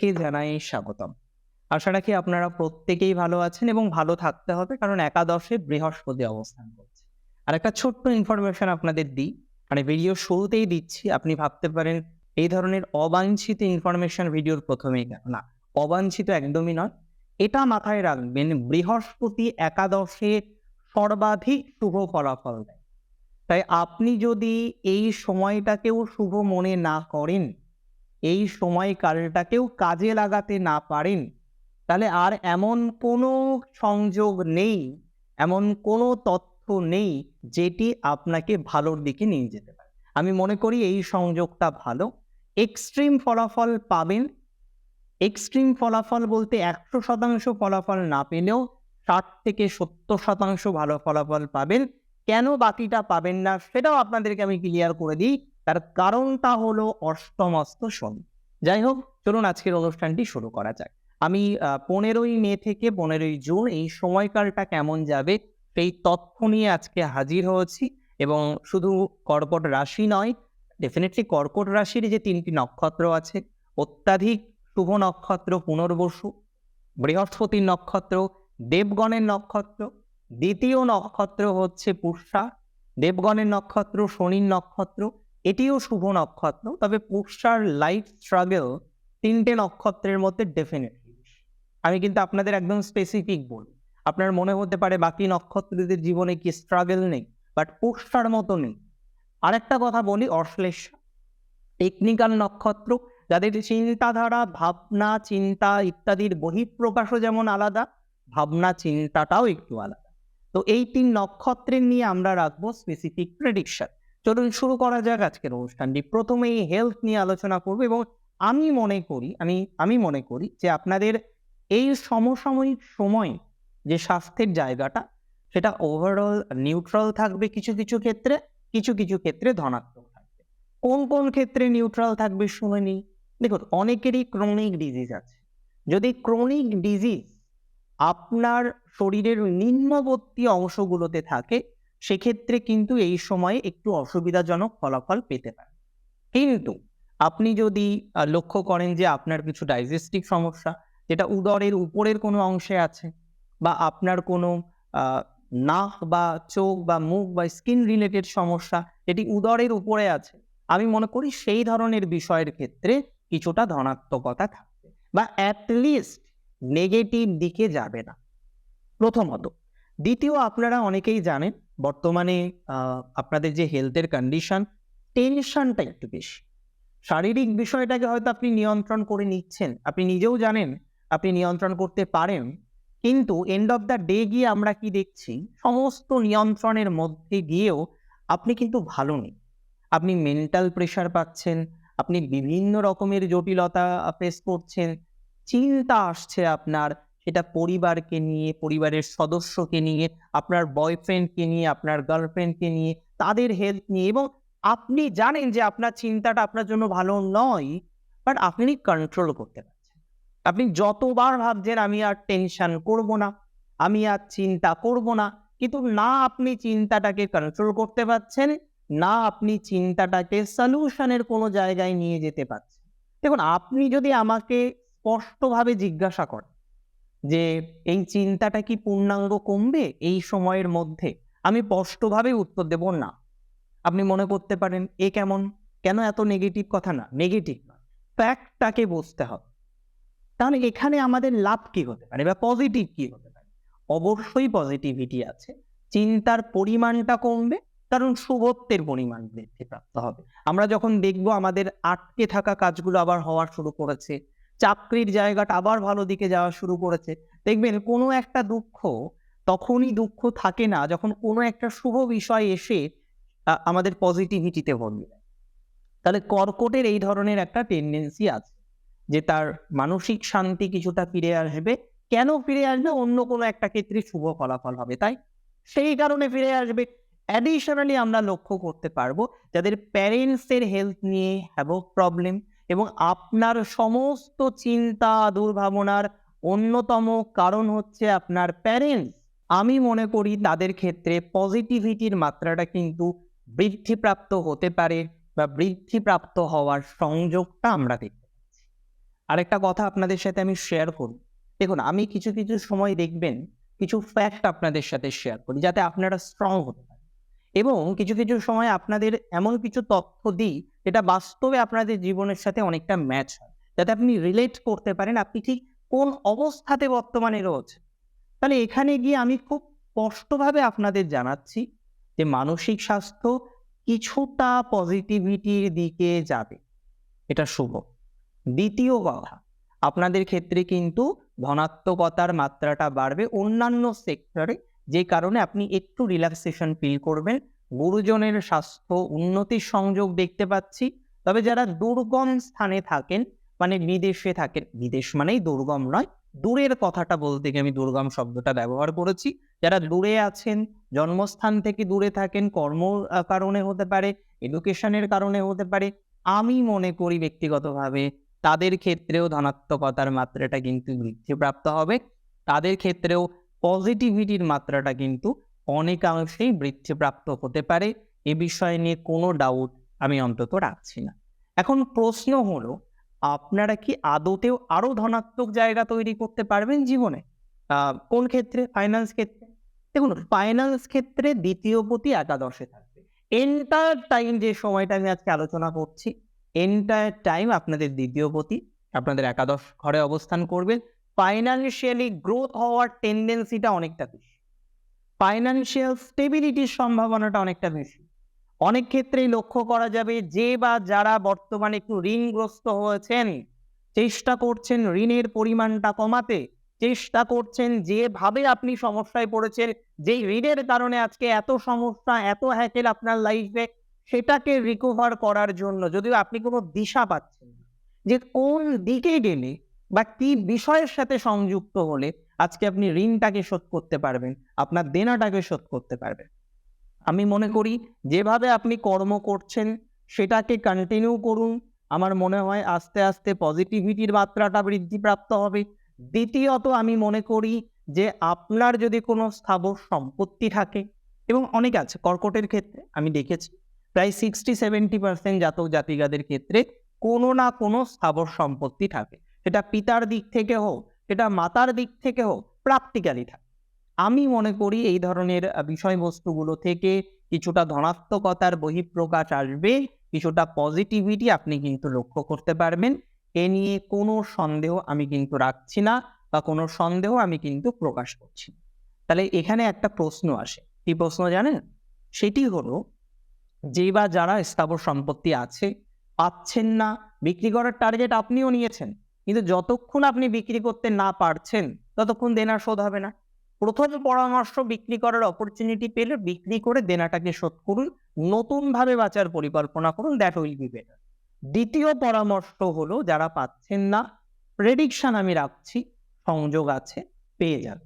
প্রত্যেককে জানাই স্বাগতম। আশা রাখি আপনারা প্রত্যেকেই ভালো আছেন এবং ভালো থাকতে হবে কারণ একাদশে বৃহস্পতি অবস্থান করছে। আর একটা ছোট্ট ইনফরমেশন আপনাদের দিই। মানে ভিডিও শুরুতেই দিচ্ছি, আপনি ভাবতে পারেন এই ধরনের অবাঞ্ছিত ইনফরমেশন ভিডিওর প্রথমেই না, অবাঞ্ছিত একদমই নয়। এটা মাথায় রাখবেন, বৃহস্পতি একাদশে সর্বাধিক শুভ ফলাফল দেয়। তাই আপনি যদি এই সময়টাকেও শুভ মনে না করেন এই সময়কালটাকেও কাজে লাগাতে না পারেন। তাহলে আর এমন কোনো সংযোগ নেই, এমন কোনো তথ্য নেই যেটি আপনাকে ভালোর দিকে নিয়ে যেতে পারে। আমি মনে করি এই সংযোগটা ভালো। এক্সট্রিম ফলাফল পাবেন। এক্সট্রিম ফলাফল বলতে একশো শতাংশ ফলাফল না পেলেও ষাট থেকে সত্তর শতাংশ ভালো ফলাফল পাবেন। কেন বাকিটা পাবেন না সেটাও আপনাদেরকে আমি ক্লিয়ার করে দিই। তার কারণটা হলো অষ্টমস্ত শনি। যাই হোক, চলুন আজকের অনুষ্ঠানটি শুরু করা যাক। আমি পনেরোই মে থেকে পনেরোই জুন এই সময়কালটা কেমন যাবে সেই তথ্য নিয়ে আজকে হাজির হয়েছি এবং শুধু কর্কট রাশি নয় ডেফিনেটলি কর্কট রাশির যে তিনটি নক্ষত্র আছে, অত্যাধিক শুভ নক্ষত্র পুনর্বসু বৃহস্পতির নক্ষত্র, দেবগণের নক্ষত্র, দ্বিতীয় নক্ষত্র হচ্ছে পুষ্যা, দেবগণের নক্ষত্র শনির নক্ষত্র এটিও শুভ নক্ষত্র, তবে পুষ্যার লাইফ স্ট্রাগল তিনটে নক্ষত্রের মধ্যে ডেফিনেটলি আমি কিন্তু আপনাদের একদম স্পেসিফিক বলি। আপনার মনে হতে পারে বাকি নক্ষত্রদের জীবনে কি স্ট্রাগল নেই বাট পুষ্যার মতো নেই। আরেকটা কথা বলি, অশ্লেষ। টেকনিক্যাল নক্ষত্র, যাদের চিন্তাধারা, ভাবনা, চিন্তা ইত্যাদির বহিঃপ্রকাশও যেমন আলাদা, ভাবনা, চিন্তাটাও একটু আলাদা। তো এই তিন নক্ষত্রের নিয়ে আমরা রাখব স্পেসিফিক প্রেডিকশন চলুন শুরু করা যাক আজকের অনুষ্ঠানটি। প্রথমে এই হেলথ নিয়ে আলোচনা করব এবং আমি মনে করি, আমি আমি মনে করি যে আপনাদের এই সমসাময়িক সময় যে স্বাস্থ্যের জায়গাটা, সেটা ওভারঅল নিউট্রাল থাকবে কিছু কিছু ক্ষেত্রে, কিছু কিছু ক্ষেত্রে ধনাত্মক থাকবে। কোন কোন ক্ষেত্রে নিউট্রাল থাকবে শুনে নিই। দেখুন, অনেকেরই ক্রনিক ডিজিজ আছে। যদি ক্রনিক ডিজিজ আপনার শরীরের নিম্নবর্তী অংশগুলোতে থাকে সেক্ষেত্রে কিন্তু এই সময়ে একটু অসুবিধাজনক ফলাফল পেতে পারেন। কিন্তু আপনি যদি লক্ষ্য করেন যে আপনার কিছু ডাইজেস্টিভ সমস্যা, যেটা উদরের উপরের কোনো অংশে আছে বা আপনার কোনো নাক বা চোখ বা মুখ বা স্কিন রিলেটেড সমস্যা যেটি উদরের উপরে আছে, আমি মনে করি সেই ধরনের বিষয়ের ক্ষেত্রে কিছুটা ধনাত্মকতা থাকবে বা অ্যাটলিস্ট নেগেটিভ দিকে যাবে না। প্রথমত। দ্বিতীয়, আপনারা অনেকেই জানেন বর্তমানে আপনাদের যে হেলথের কন্ডিশন টেনশনটা একটু বেশি। শারীরিক বিষয়টাকে হয়তো আপনি নিয়ন্ত্রণ করে নিচ্ছেন। আপনি নিজেও জানেন, আপনি নিয়ন্ত্রণ করতে পারেন। কিন্তু এন্ড অফ দ্য ডে গিয়ে আমরা কি দেখছি? সমস্ত নিয়ন্ত্রণের মধ্যে গিয়েও আপনি কিন্তু ভালো নেই। আপনি মেন্টাল প্রেশার পাচ্ছেন, আপনি বিভিন্ন রকমের জটিলতা ফেস করছেন। চিন্তা আসছে আপনার সেটা পরিবারকে নিয়ে, পরিবারের সদস্যকে নিয়ে, আপনার বয়ফ্রেন্ডকে নিয়ে, আপনার গার্লফ্রেন্ডকে নিয়ে, তাদের হেলথ নিয়ে এবং আপনি জানেন যে আপনার চিন্তাটা আপনার জন্য ভালো নয় বাট আপনি কন্ট্রোল করতে পারছেন। আপনি যতবার ভাবছেন আমি আর টেনশন করব না, আমি আর চিন্তা করব না, কিন্তু না আপনি চিন্তাটাকে কন্ট্রোল করতে পারছেন, না আপনি চিন্তাটাকে সলিউশনের কোনো জায়গায় নিয়ে যেতে পারছেন। দেখুন, আপনি যদি আমাকে স্পষ্টভাবে জিজ্ঞাসা করেন যে এই চিন্তাটা কি পূর্ণাঙ্গ কমবে এই সময়ের মধ্যে? আমি স্পষ্টভাবে উত্তর দেব না। আপনি মনে করতে পারেন, এ কেমন? কেন এত নেগেটিভ কথা না? নেগেটিভ ফ্যাক্টটাকে বুঝতে হবে। তাহলে এখানে আমাদের লাভ কি হতে পারে বা পজিটিভ কি হতে পারে? অবশ্যই পজিটিভিটি আছে। চিন্তার পরিমাণটা কমবে, কারণ শুভত্বের পরিমাণ বৃদ্ধিপ্রাপ্ত হবে। আমরা যখন দেখব আমাদের আটকে থাকা কাজগুলো আবার হওয়া শুরু করেছে চাকরির জায়গাটা আবার ভালো দিকে যাওয়া শুরু করেছে। দেখবেন কোনো একটা দুঃখ তখনই দুঃখ থাকে না যখন কোনো একটা শুভ বিষয় এসে আমাদের পজিটিভিটিতে ভরবে তাহলে কর্কটের এই ধরনের একটা টেন্ডেন্সি আছে যে তার মানসিক শান্তি কিছুটা ফিরে আসবে। কেন ফিরে আসবে? অন্য কোনো একটা ক্ষেত্রে শুভ ফলাফল হবে, তাই? সেই কারণে ফিরে আসবে। অ্যাডিশনালি আমরা লক্ষ্য করতে পারব যাদের প্যারেন্টসের হেলথ নিয়ে হ্যাভ প্রবলেম এবং আপনার সমস্ত চিন্তা, দুর্ভাবনার অন্যতম কারণ হচ্ছে আপনার প্যারেন্টস আমি মনে করি তাদের ক্ষেত্রে পজিটিভিটির মাত্রাটা কিন্তু বৃদ্ধিপ্রাপ্ত হতে পারে বা বৃদ্ধিপ্রাপ্ত হওয়ার সংযোগটা আমরা দেখতে আরেকটা কথা আপনাদের সাথে আমি শেয়ার করি দেখুন, আমি কিছু কিছু সময় দেখবেন, কিছু ফ্যাক্ট আপনাদের সাথে শেয়ার করি যাতে আপনারা স্ট্রং হতে পারেন। এবং কিছু কিছু সময় আপনাদের এমন কিছু তথ্য দিই যেটা বাস্তবে আপনাদের জীবনের সাথে অনেকটা ম্যাচ হয়। যাতে আপনি রিলেট করতে পারেন আপনি ঠিক কোন অবস্থাতে বর্তমানে রয়েছেন। তাহলে এখানে গিয়ে আমি খুব স্পষ্টভাবে আপনাদের জানাচ্ছি যে মানসিক স্বাস্থ্য কিছুটা পজিটিভিটির দিকে যাবে। এটা শুভ। দ্বিতীয় কথা আপনাদের ক্ষেত্রে কিন্তু ধনাত্মকতার মাত্রাটা বাড়বে অন্যান্য সেক্টরে যে কারণে আপনি একটু রিল্যাক্সেশন ফিল করবেন। গুরুজনের স্বাস্থ্য উন্নতির সংযোগ দেখতে পাচ্ছি। তবে যারা দুর্গম স্থানে থাকেন মানে বিদেশে থাকেন, বিদেশ মানেই দুর্গম নয়, দূরের কথাটা বলতে গিয়ে আমি দুর্গম শব্দটা ব্যবহার করেছি। যারা দূরে আছেন, জন্মস্থান থেকে দূরে থাকেন, কর্ম কারণে হতে পারে এডুকেশনের কারণে হতে পারে, আমি মনে করি ব্যক্তিগতভাবে তাদের ক্ষেত্রেও ধনাত্মকতার মাত্রাটা কিন্তু বৃদ্ধিপ্রাপ্ত হবে। তাদের ক্ষেত্রেও পজিটিভিটির মাত্রাটা কিন্তু অনেকাংশেই বৃদ্ধিপ্রাপ্ত হতে পারে, এ বিষয়ে নিয়ে কোনো ডাউট আমি অন্তত রাখছি না। এখন প্রশ্ন হলো, আপনারা কি আদতেও আরও ধনাত্মক জায়গা তৈরি করতে পারবেন জীবনে? কোন ক্ষেত্রে? ফাইন্যান্স ক্ষেত্রে? দেখুন ফাইন্যান্স ক্ষেত্রে দ্বিতীয় প্রতি একাদশে থাকবে। এন্টায়ার টাইম যে সময়টা আমি আজকে আলোচনা করছি এন্টায়ার টাইম আপনাদের দ্বিতীয় প্রতি আপনাদের একাদশ ঘরে অবস্থান করবেন ফাইন্যান্সিয়ালি গ্রোথ হওয়ার টেন্ডেন্সিটা অনেকটা বেশি। ফাইন্যান্সিয়াল স্টেবিলিটির সম্ভাবনাটা অনেকটা বেশি। অনেক ক্ষেত্রেই লক্ষ্য করা যাবে, যে বা যারা বর্তমানে একটু ঋণগ্রস্ত হয়েছেন, চেষ্টা করছেন ঋণের পরিমাণটা কমাতে, চেষ্টা করছেন যেভাবে আপনি সমস্যায় পড়েছেন, যেই ঋণের কারণে আজকে এত সমস্যা, এত হ্যাকেল আপনার লাইফে সেটাকে রিকভার করার জন্য যদিও আপনি কোনো দিশা পাচ্ছেন যে কোন দিকে গেলে বা কি বিষয়ের সাথে সংযুক্ত হলে আজকে আপনি ঋণটাকে শোধ করতে পারবেন, আপনার দেনাটাকে শোধ করতে পারবেন। আমি মনে করি, যেভাবে আপনি কর্ম করছেন, সেটাকে কন্টিনিউ করুন। আমার মনে হয় আস্তে আস্তে পজিটিভিটির মাত্রাটা বৃদ্ধিপ্রাপ্ত হবে। দ্বিতীয়ত আমি মনে করি যে, আপনার যদি কোনো স্থাবর সম্পত্তি থাকে, এবং অনেক আছে, কর্কটের ক্ষেত্রে, আমি দেখেছি, প্রায় সিক্সটি সেভেন্টি পার্সেন্ট জাতক জাতিকাদের ক্ষেত্রে কোনো না কোনো স্থাবর সম্পত্তি থাকে। সেটা পিতার দিক থেকে হোক সেটা মাতার দিক থেকে হোক প্র্যাকটিক্যালি থাকে। আমি মনে করি এই ধরনের বিষয়বস্তুগুলো থেকে কিছুটা ধনাত্মকতার বহিঃপ্রকাশ আসবে, কিছুটা পজিটিভিটি আপনি কিন্তু লক্ষ্য করতে পারবেন। এ নিয়ে কোনো সন্দেহ আমি কিন্তু রাখছি না বা কোনো সন্দেহ আমি কিন্তু প্রকাশ করছি তাহলে এখানে একটা প্রশ্ন আসে। কি প্রশ্ন জানেন? সেটি হলো, যে বা যারা স্থাবর সম্পত্তি আছে, পাচ্ছেন না, বিক্রি করার টার্গেট আপনিও নিয়েছেন। কিন্তু যতক্ষণ আপনি বিক্রি করতে না পারছেন, ততক্ষণ দেনা শোধ হবে না। প্রথম পরামর্শ বিক্রি করার অপরচুনিটি পেলে বিক্রি করে দেনাটাকে শোধ করুন, নতুনভাবে বাঁচার পরিকল্পনা করুন দ্যাট উইল বি বেটার দ্বিতীয় পরামর্শ হলো, যারা পাচ্ছেন না প্রেডিকশন আমি রাখছি, সংযোগ আছে, পেয়ে যাবে।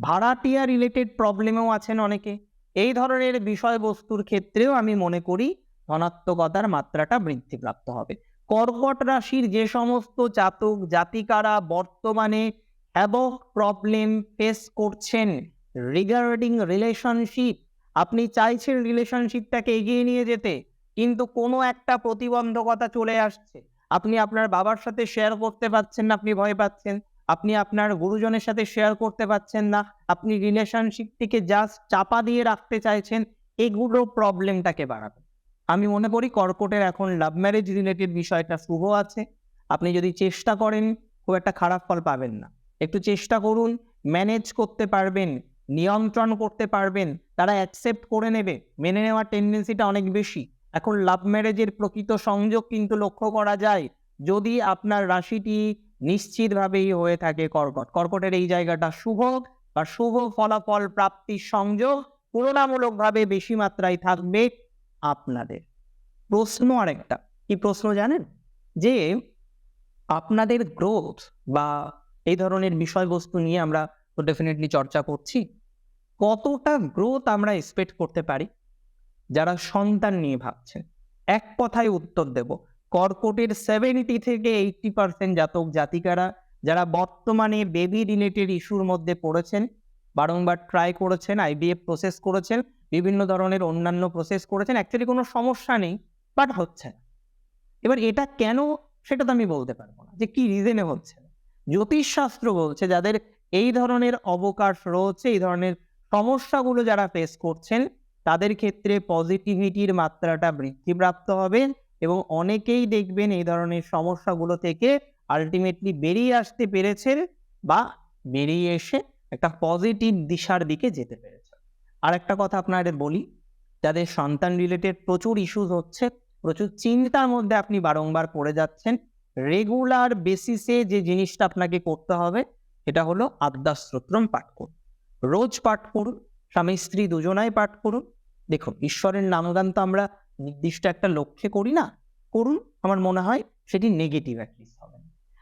ভাড়াটিয়া রিলেটেড প্রবলেমেও আছেন অনেকে। এই ধরনের বিষয়বস্তুর ক্ষেত্রেও আমি মনে করি, ধনাত্মকতার মাত্রাটা বৃদ্ধিপ্রাপ্ত হবে। কর্কট রাশির যে সমস্ত জাতক জাতিকারা বর্তমানে অ্যাবক প্রবলেম ফেস করছেন রিগার্ডিং রিলেশনশিপ আপনি চাইছেন রিলেশনশিপটাকে এগিয়ে নিয়ে যেতে, কিন্তু কোনো একটা প্রতিবন্ধকতা চলে আসছে। আপনি আপনার বাবার সাথে শেয়ার করতে পারছেন না, আপনি ভয় পাচ্ছেন। আপনি আপনার গুরুজনের সাথে শেয়ার করতে পারছেন না। আপনি রিলেশনশিপটিকে জাস্ট চাপা দিয়ে রাখতে চাইছেন, এগুলো প্রবলেমটাকে বাড়াবে। আমি মনে করি কর্কটের এখন লাভ ম্যারেজ রিলেটেড বিষয়টা শুভ আছে। আপনি যদি চেষ্টা করেন, খুব একটা খারাপ ফল পাবেন না। একটু চেষ্টা করুন ম্যানেজ করতে পারবেন, নিয়ন্ত্রণ করতে পারবেন, তারা অ্যাকসেপ্ট করে নেবে। মেনে নেওয়ার টেন্ডেন্সিটা অনেক বেশি। এখন লাভ ম্যারেজের প্রকৃত সংযোগ কিন্তু লক্ষ্য করা যায়, যদি আপনার রাশিটি নিশ্চিতভাবেই হয়ে থাকে কর্কট। কর্কটের এই জায়গাটা শুভ বা শুভ ফলাফল প্রাপ্তির সংযোগ তুলনামূলকভাবে বেশি মাত্রায় থাকবে। আপনাদের। প্রশ্ন আরেকটা। কি প্রশ্ন জানেন? যে আপনাদের গ্রোথ বা এই ধরনের বিষয়বস্তু নিয়ে আমরা তো ডেফিনেটলি চর্চা করছি, কতটা গ্রোথ আমরা এক্সপেক্ট করতে পারি? যারা সন্তান নিয়ে ভাবছেন, এক কথায় উত্তর দেব। কর্কটের সেভেন্টি থেকে এইটটি পার্সেন্ট জাতক জাতিকারা যারা বর্তমানে বেবি রিলেটেড ইস্যুর মধ্যে পড়েছেন, বারংবার ট্রাই করেছেন আইবিএফ প্রসেস করেছেন বিভিন্ন ধরনের অন্যান্য প্রসেস করেছেন অ্যাকচুয়ালি কোনো সমস্যা নেই বাট হচ্ছে এবার এটা কেন, সেটা তো আমি বলতে পারব না, যে কি রিজনে হচ্ছে জ্যোতিষশাস্ত্র বলছে, যাদের এই ধরনের অবকাশ রয়েছে, এই ধরনের সমস্যাগুলো যারা ফেস করছেন, তাদের ক্ষেত্রে পজিটিভিটির মাত্রাটা বৃদ্ধিপ্রাপ্ত হবে এবং অনেকেই দেখবেন এই ধরনের সমস্যাগুলো থেকে আলটিমেটলি বেরিয়ে আসতে পেরেছেন বা বেরিয়ে এসে একটা পজিটিভ দিশার দিকে যেতে পেরেছে আর একটা কথা আপনাদের বলি, যাদের সন্তান রিলেটেড প্রচুর ইস্যুস হচ্ছে, প্রচুর চিন্তার মধ্যে আপনি বারংবার পড়ে যাচ্ছেন রেগুলার বেসিসে যে জিনিসটা আপনাকে করতে হবে, সেটা হলো আদ্যাস্ত্রোত্তম পাঠ করুন। রোজ পাঠ করুন, স্বামী স্ত্রী দুজনাই পাঠ করুন। দেখুন, ঈশ্বরের নামগান তো আমরা নির্দিষ্ট একটা লক্ষ্যে করি না, করুন, আমার মনে হয় সেটি নেগেটিভ অ্যাটলিস্ট হবে।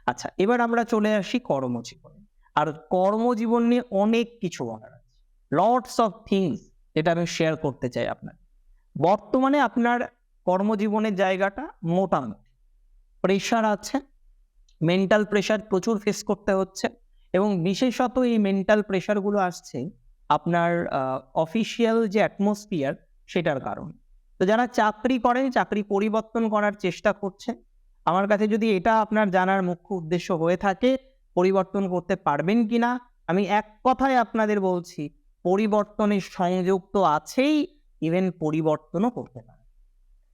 আচ্ছা এবার আমরা চলে আসি কর্মজীবনে। আর কর্মজীবন নিয়ে অনেক কিছু বলার লটস অফ থিংস যেটা আমি শেয়ার করতে চাই আপনার। বর্তমানে আপনার কর্মজীবনের জায়গাটা মোটামুটি প্রেশার আছে মেন্টাল প্রেশার প্রচুর ফেস করতে হচ্ছে এবং বিশেষত এই মেন্টাল প্রেশারগুলো আসছে আপনার অফিসিয়াল যে অ্যাটমসফিয়ার সেটার কারণে। তো যারা চাকরি করেন, চাকরি পরিবর্তন করার চেষ্টা করছে আমার কাছে যদি এটা আপনার জানার মুখ্য উদ্দেশ্য হয়ে থাকে, পরিবর্তন করতে পারবেন কিনা, আমি এক কথায় আপনাদের বলছি পরিবর্তনের সংযোগ তো আছেই ইভেন পরিবর্তনও করতে পারেন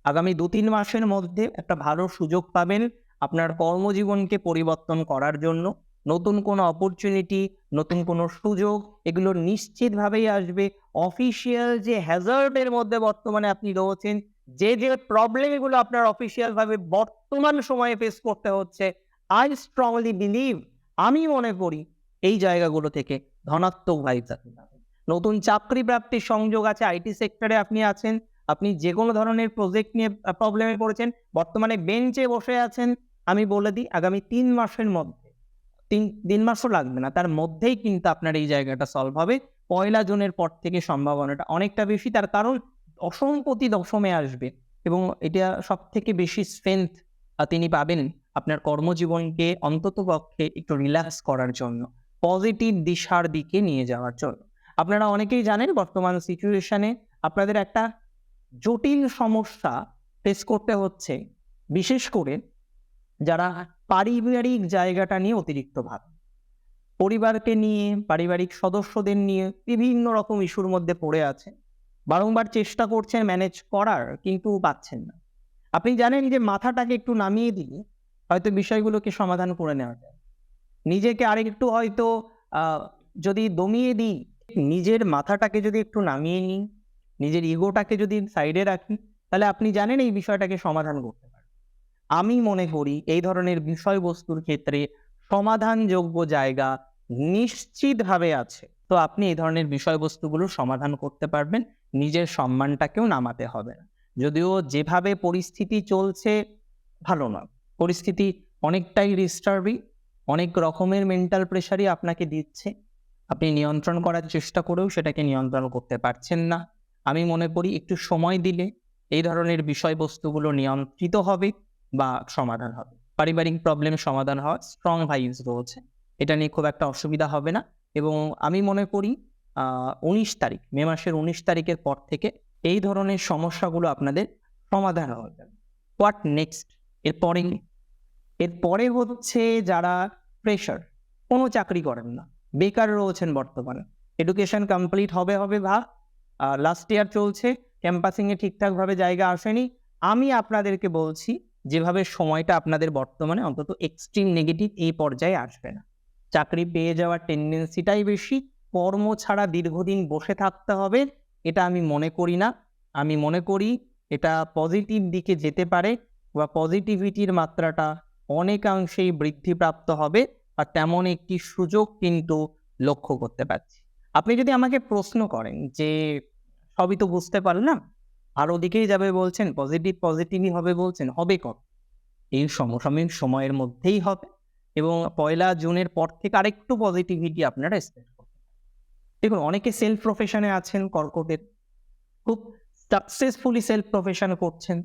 আগামী দু তিন মাসের মধ্যে একটা ভালো সুযোগ পাবেন আপনার কর্মজীবনকে পরিবর্তন করার জন্য। নতুন কোনো অপরচুনিটি নতুন কোনো সুযোগ, এগুলো নিশ্চিতভাবেই আসবে। অফিসিয়াল যে হ্যাজার্ডের মধ্যে বর্তমানে আপনি রয়েছেন, যে যে প্রবলেম এগুলো আপনার অফিসিয়াল ভাবে বর্তমান সময়ে ফেস করতে হচ্ছে আই স্ট্রংলি বিলিভ আমি মনে করি, এই জায়গাগুলো থেকে ধনাত্মক আপনি পাবেন নতুন চাকরি প্রাপ্তির সংযোগ আছে আইটি সেক্টরে আপনি আছেন, আপনি যে কোনো ধরনের প্রজেক্ট নিয়ে প্রবলেমে পড়েছেন, বর্তমানে বেঞ্চে বসে আছেন, আমি বলে দিই আগামী তিন মাসের মধ্যে, তিন তিন মাসও লাগবে না, তার মধ্যেই কিন্তু আপনার এই জায়গাটা সলভ হবে, পয়লা জুনের পর থেকে সম্ভাবনাটা অনেকটা বেশি, তার কারণ অসম্পতি দশমে আসবে এবং এটা সব থেকে বেশি স্ট্রেংথ তিনি পাবেন আপনার কর্মজীবনকে অন্তত পক্ষে একটু রিল্যাক্স করার জন্য পজিটিভ দিশার দিকে নিয়ে যাওয়ার জন্য। আপনারা অনেকেই জানেন বর্তমান সিচুয়েশনে আপনাদের একটা জটিল সমস্যা ফেস করতে হচ্ছে। বিশেষ করে যারা পারিবারিক জায়গাটা নিয়ে অতিরিক্ত ভাবে। পরিবারকে নিয়ে, পারিবারিক সদস্যদের নিয়ে বিভিন্ন রকম ইস্যুর মধ্যে পড়ে আছে। বারংবার চেষ্টা করছেন ম্যানেজ করার, কিন্তু পাচ্ছেন না। আপনি জানেন যে মাথাটাকে একটু নামিয়ে দিয়ে হয়তো বিষয়গুলোকে সমাধান করে নেওয়া যায়। নিজেকে আরেকটু হয়তো যদি দমিয়ে দিই নিজের মাথাটাকে যদি একটু নামিয়ে নিই, নিজের ইগোটাকে যদি সাইডে রাখি, তাহলে আপনি জানেন এই বিষয়টাকে সমাধান করতে পারেন আমি মনে করি এই ধরনের বিষয়বস্তুর ক্ষেত্রে সমাধানযোগ্য জায়গা নিশ্চিতভাবে আছে। তো আপনি এই ধরনের বিষয়বস্তুগুলো সমাধান করতে পারবেন, নিজের সম্মানটাকেও নামাতে হবে না। যদিও যেভাবে পরিস্থিতি চলছে, ভালো নয় পরিস্থিতি অনেকটাই ডিস্টার্বিং অনেক রকমের মেন্টাল প্রেশারই আপনাকে দিচ্ছে। আপনি নিয়ন্ত্রণ করার চেষ্টা করেও সেটাকে নিয়ন্ত্রণ করতে পারছেন না। আমি মনে করি একটু সময় দিলে এই ধরনের বিষয়বস্তুগুলো নিয়ন্ত্রিত হবে বা সমাধান হবে। পারিবারিক প্রবলেম সমাধান হওয়ার স্ট্রং ভাইবস রয়েছে। এটা নিয়ে খুব একটা অসুবিধা হবে না এবং আমি মনে করি উনিশ তারিখ, মে মাসের উনিশ তারিখের পর থেকে এই ধরনের সমস্যাগুলো আপনাদের সমাধান হয়ে যাবে। হোয়াট নেক্সট এরপরে এরপরে হচ্ছে যারা প্রেশার কোনো চাকরি করেন না। বেকার রয়েছেন বর্তমানে। এডুকেশন কমপ্লিট হবে হবে ভা লাস্ট ইয়ার চলছে ক্যাম্পাসিংয়ে ঠিকঠাকভাবে জায়গা আসেনি। আমি আপনাদেরকে বলছি, যেভাবে সময়টা আপনাদের বর্তমানে অন্তত এক্সট্রিম নেগেটিভ এই পর্যায়ে আসবে না। চাকরি পেয়ে যাওয়ার টেন্ডেন্সিটাই বেশি, কর্ম ছাড়া দীর্ঘদিন বসে থাকতে হবে, এটা আমি মনে করি না। আমি মনে করি এটা পজিটিভ দিকে যেতে পারে, বা পজিটিভিটির মাত্রাটা অনেকাংশেই বৃদ্ধিপ্রাপ্ত হবে। আর তেমন একটি সুযোগ কিন্তু লক্ষ্য করতে পারছি আপনি যদি আমাকে প্রশ্ন করেন যে সবই তো বুঝতে পারলাম, আর ওদিকেই যাবে বলছেন পজিটিভ পজিটিভই হবে বলছেন, হবে কত এই সমসাময়িক সময়ের মধ্যেই হবে এবং পয়লা জুনের পর থেকে আরেকটু পজিটিভিটি আপনারা এক্সপেক্ট করতে পারেন। দেখুন, অনেকে সেলফ প্রফেশনে আছেন, কর্কটের খুব সাকসেসফুলি সেলফ প্রফেশন করছেন,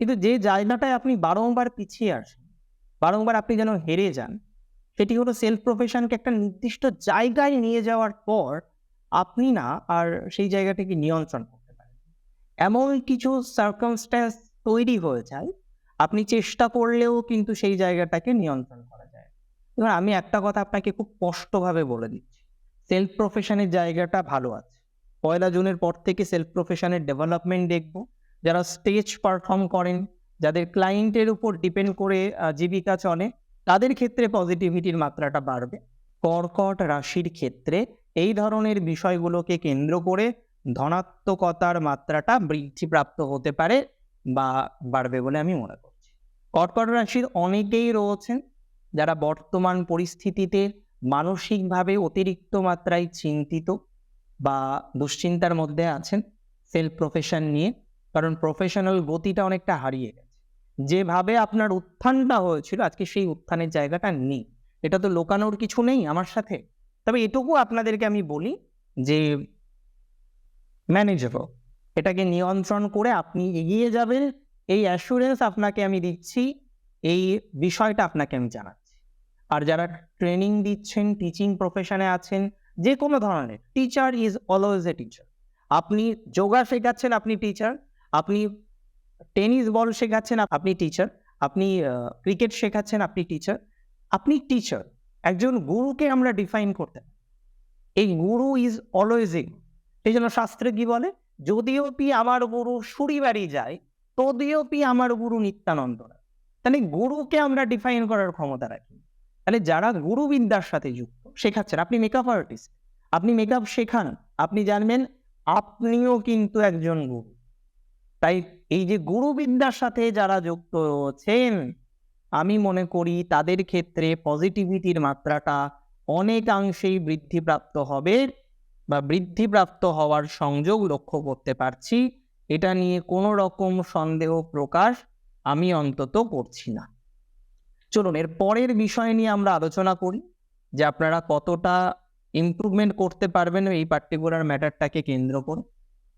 কিন্তু যে জায়গাটায় আপনি বারংবার পিছিয়ে আসেন, বারংবার আপনি যেন হেরে যান সেটি হলো সেলফ প্রফেশনকে একটা নির্দিষ্ট জায়গায় নিয়ে যাওয়ার পর আপনি না আর সেই জায়গাটাকে নিয়ন্ত্রণ করতে পারেন। এমন কিছু সার্কামস্ট্যান্স তৈরি হয়ে যায়, আপনি চেষ্টা করলেও কিন্তু সেই জায়গাটাকে নিয়ন্ত্রণ করা যায়। এবার আমি একটা কথা আপনাকে খুব স্পষ্টভাবে বলে দিচ্ছি। সেলফ প্রফেশনের জায়গাটা ভালো আছে। পয়লা জুনের পর থেকে সেলফ প্রফেশনের ডেভেলপমেন্ট দেখব। যারা স্টেজ পারফর্ম করেন, যাদের ক্লায়েন্টের উপর ডিপেন্ড করে জীবিকা চলে তাদের ক্ষেত্রে পজিটিভিটির মাত্রাটা বাড়বে। কর্কট রাশির ক্ষেত্রে এই ধরনের বিষয়গুলোকে কেন্দ্র করে ধনাত্মকতার মাত্রাটা বৃদ্ধিপ্রাপ্ত হতে পারে বা বাড়বে বলে আমি মনে করছি। কর্কট রাশির অনেকেই রয়েছেন যারা বর্তমান পরিস্থিতিতে মানসিকভাবে অতিরিক্ত মাত্রায় চিন্তিত বা দুশ্চিন্তার মধ্যে আছেন সেলফ প্রফেশন নিয়ে। কারণ প্রফেশনাল গতিটা অনেকটা হারিয়ে গেছে। যেভাবে আপনার উত্থানটা হয়েছিল, আজকে সেই উত্থানের জায়গাটা নেই। এটা তো লোকানোর কিছু নেই আমার সাথে। তবে এটুকু আপনাদেরকে আমি বলি যে ম্যানেজেবল এটাকে নিয়ন্ত্রণ করে আপনি এগিয়ে যাবেন। এই অ্যাসুরেন্স আপনাকে আমি দিচ্ছি, এই বিষয়টা আপনাকে আমি জানাচ্ছি। আর যারা ট্রেনিং দিচ্ছেন টিচিং প্রফেশনে আছেন, যে কোনো ধরনের teacher is always a teacher আপনি যোগা শেখাচ্ছেন, আপনি টিচার আপনি টেনিস বল শেখাচ্ছেন আপনি টিচার আপনি ক্রিকেট শেখাচ্ছেন আপনি টিচার আপনি টিচার একজন গুরুকে আমরা ডিফাইন করতে এই গুরু ইজ অলওয়েজ এ এই জন্য শাস্ত্রে কি বলে? যদিও পি আমার গুরু সুরি বাড়ি যায়, তদিও পি আমার গুরু নিত্যানন্দ রায়। তাহলে গুরুকে আমরা ডিফাইন করার ক্ষমতা রাখি। তাহলে যারা গুরুবিদ্যার সাথে যুক্ত, শেখাচ্ছেন, আপনি মেকআপ আর্টিস্ট আপনি মেকআপ শেখান, আপনি জানবেন, আপনিও কিন্তু একজন গুরু। তাই এই যে গুরুবিদ্যার সাথে যারা যুক্ত রয়েছেন আমি মনে করি তাদের ক্ষেত্রে পজিটিভিটির মাত্রাটা অনেকাংশেই বৃদ্ধিপ্রাপ্ত হবে বা বৃদ্ধিপ্রাপ্ত হওয়ার সংযোগ লক্ষ্য করতে পারছি। এটা নিয়ে কোনো রকম সন্দেহ প্রকাশ আমি অন্তত করছি না। চলুন, এর পরের বিষয় নিয়ে আমরা আলোচনা করি, যে আপনারা কতটা ইমপ্রুভমেন্ট করতে পারবেন এই পার্টিকুলার ম্যাটারটাকে কেন্দ্র করে।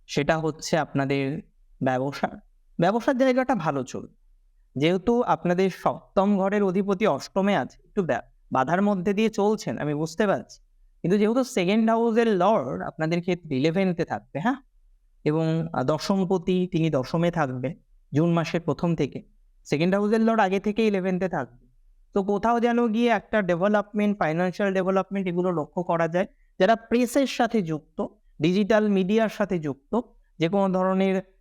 সেটা হচ্ছে আপনাদের ব্যবসা ব্যবসার জায়গাটা ভালো চলবে যেহেতু আপনাদের সপ্তম ঘরের অধিপতি অষ্টমে আছে, একটু বাধার মধ্যে দিয়ে চলছেন, আমি বুঝতে পারছি। কিন্তু যেহেতু সেকেন্ড হাউসের লর্ড আপনাদের ক্ষেত্রে ইলেভেনতে থাকবে হ্যাঁ? এবং দশমপতি তিনি দশমে থাকবে, জুন মাসের প্রথম থেকে। সেকেন্ড হাউসের লর্ড আগে থেকে ইলেভেনতে থাকবে। তো কোথাও যেন গিয়ে একটা ডেভেলপমেন্ট ফাইন্যান্সিয়াল ডেভেলপমেন্ট এগুলো লক্ষ্য করা যায়। যারা প্রেসের সাথে যুক্ত ডিজিটাল মিডিয়ার সাথে যুক্ত, যে কোনো ধরনের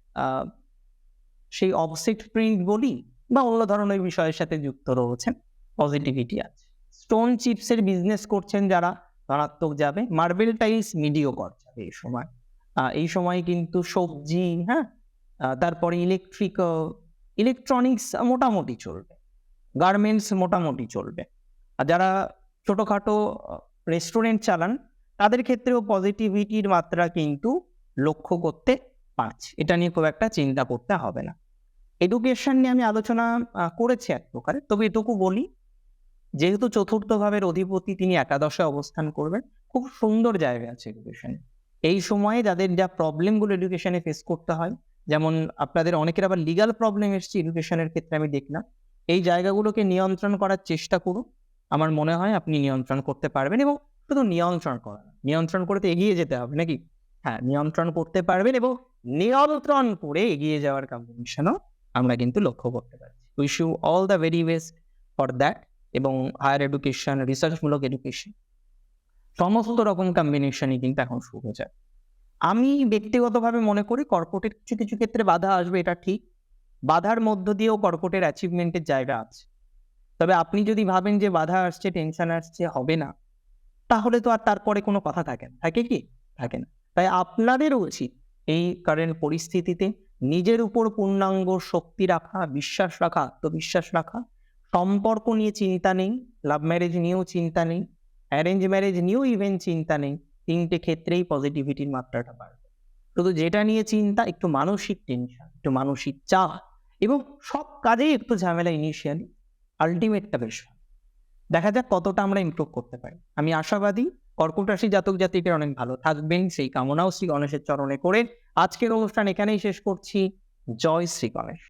সেই অবসেট প্রিন্ট বলি বা অন্য ধরনের বিষয়ের সাথে যুক্ত রয়েছেন। পজিটিভিটি আছে। স্টোন চিপসের বিজনেস করছেন যারা, ধনাত্মক যাবে। মার্বেল টাইলস মিডিও যাবে এই সময়। এই সময় কিন্তু সবজি হ্যাঁ? তারপরে ইলেকট্রিক ইলেকট্রনিক্স মোটামুটি চলবে। গার্মেন্টস মোটামুটি চলবে। আর যারা ছোটোখাটো রেস্টুরেন্ট চালান, তাদের ক্ষেত্রেও পজিটিভিটির মাত্রা কিন্তু লক্ষ্য করতে পারছি এটা নিয়ে খুব একটা চিন্তা করতে হবে না। এডুকেশন নিয়ে আমি আলোচনা করেছি এক প্রকারে। তবে এটুকু বলি, যেহেতু চতুর্থ ভাবের অধিপতি তিনি একাদশে অবস্থান করবেন, খুব সুন্দর জায়গা আছে এডুকেশনে এই সময়ে যাদের যা প্রবলেমগুলো এডুকেশনে ফেস করতে হয়, যেমন আপনাদের অনেকের আবার লিগাল প্রবলেম এসছে এডুকেশনের ক্ষেত্রে, আমি দেখলাম। এই জায়গাগুলোকে নিয়ন্ত্রণ করার চেষ্টা করুন। আমার মনে হয় আপনি নিয়ন্ত্রণ করতে পারবেন এবং শুধু নিয়ন্ত্রণ করা নিয়ন্ত্রণ করে তো এগিয়ে যেতে হবে, নাকি? হ্যাঁ নিয়ন্ত্রণ করতে পারবেন এবং নিয়ন্ত্রণ করে এগিয়ে যাওয়ার কম্বিনেশনও আমরা কিন্তু লক্ষ্য করতে পারছি। Wish you all the very best for that এবং হায়ার এডুকেশন রিসার্চমূলক এডুকেশন সমস্ত রকম কম্বিনেশনই কিন্তু এখন শুরু হয়ে যায় আমি ব্যক্তিগতভাবে মনে করি কর্পোরেটের কিছু কিছু ক্ষেত্রে বাধা আসবে, এটা ঠিক। বাধার মধ্য দিয়েও কর্পোরেটের অ্যাচিভমেন্টের জায়গা আছে। তবে আপনি যদি ভাবেন যে বাধা আসছে টেনশন আসছে, হবে না, তাহলে তো আর তারপরে কোনো কথা থাকে না। থাকে কি? থাকে না। তাই আপনাদের উচিত এই কারেন্ট পরিস্থিতিতে নিজের উপর পূর্ণাঙ্গ শক্তি রাখা, বিশ্বাস রাখা, আত্মবিশ্বাস রাখা, সম্পর্ক নিয়ে চিন্তা নেই লাভ ম্যারেজ নিয়েও চিন্তা নেই অ্যারেঞ্জ ম্যারেজ নিয়েও ইভেন চিন্তা নেই, তিনটে ক্ষেত্রেই পজিটিভিটির মাত্রাটা বাড়বে। শুধু যেটা নিয়ে চিন্তা, একটু মানসিক টেনশন একটু মানসিক চাপ এবং সব কাজেই একটু ঝামেলা ইনিশিয়ালি আলটিমেটটা বেশ দেখা যাক কতটা আমরা ইমপ্রুভ করতে পারি। আমি আশাবাদী কর্কট রাশি জাতক জাতিকে অনেক ভালো থাকবেন। সেই কামনাও শ্রী গণেশের চরণে করে আজকের অনুষ্ঠান এখানেই শেষ করছি। জয় শ্রী গণেশ।